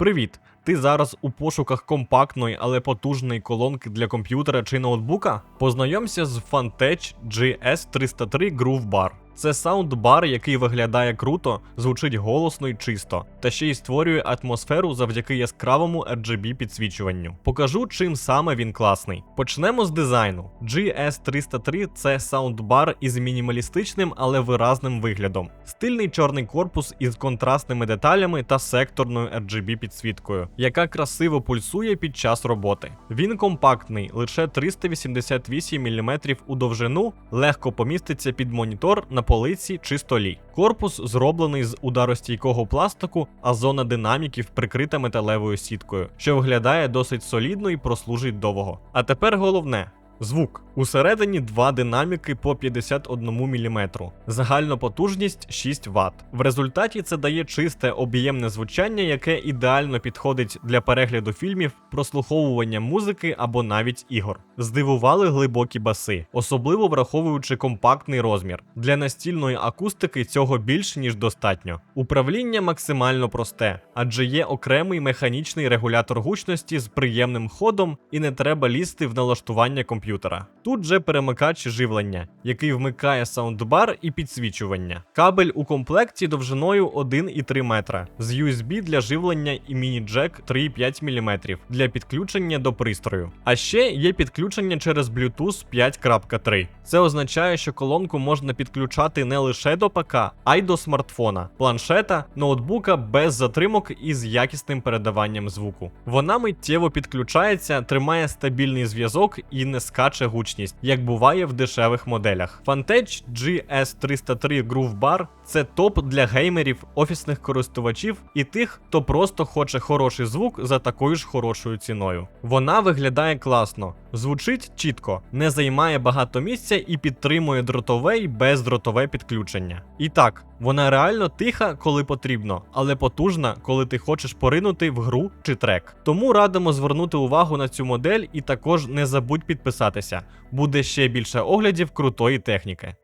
Привіт! Ти зараз у пошуках компактної, але потужної колонки для комп'ютера чи ноутбука? Познайомся з Fantech GS303 Groove Bar. Це саундбар, який виглядає круто, звучить голосно і чисто, та ще й створює атмосферу завдяки яскравому RGB підсвічуванню. Покажу, чим саме він класний. Почнемо з дизайну. GS303 це саундбар із мінімалістичним, але виразним виглядом. Стильний чорний корпус із контрастними деталями та секторною RGB підсвіткою, яка красиво пульсує під час роботи. Він компактний, лише 388 мм у довжину, легко поміститься під монітор на полиці чи столі. Корпус зроблений з ударостійкого пластику, а зона динаміків прикрита металевою сіткою, що виглядає досить солідно і прослужить довго. А тепер головне. Звук. Усередині два динаміки по 51 мм. Загальна потужність 6 Вт. В результаті це дає чисте об'ємне звучання, яке ідеально підходить для перегляду фільмів, прослуховування музики або навіть ігор. Здивували глибокі баси, особливо враховуючи компактний розмір. Для настільної акустики цього більш ніж достатньо. Управління максимально просте, адже є окремий механічний регулятор гучності з приємним ходом і не треба лізти в налаштування комп'ютера. Тут же перемикач живлення, який вмикає саундбар і підсвічування. Кабель у комплекті довжиною 1,3 метра, з USB для живлення і міні-джек 3,5 мм для підключення до пристрою. А ще є підключення через Bluetooth 5.3. Це означає, що колонку можна підключати не лише до ПК, а й до смартфона, планшета, ноутбука без затримок і з якісним передаванням звуку. Вона миттєво підключається, тримає стабільний зв'язок і не скаче гучність, як буває в дешевих моделях. Fantech GS303 Groove Bar – це топ для геймерів, офісних користувачів і тих, хто просто хоче хороший звук за такою ж хорошою ціною. Вона виглядає класно, звучить чітко, не займає багато місця і підтримує дротове і бездротове підключення. І так, вона реально тиха, коли потрібно, але потужна, коли ти хочеш поринути в гру чи трек. Тому радимо звернути увагу на цю модель і також не забудь підписатися. Буде ще більше оглядів крутої техніки.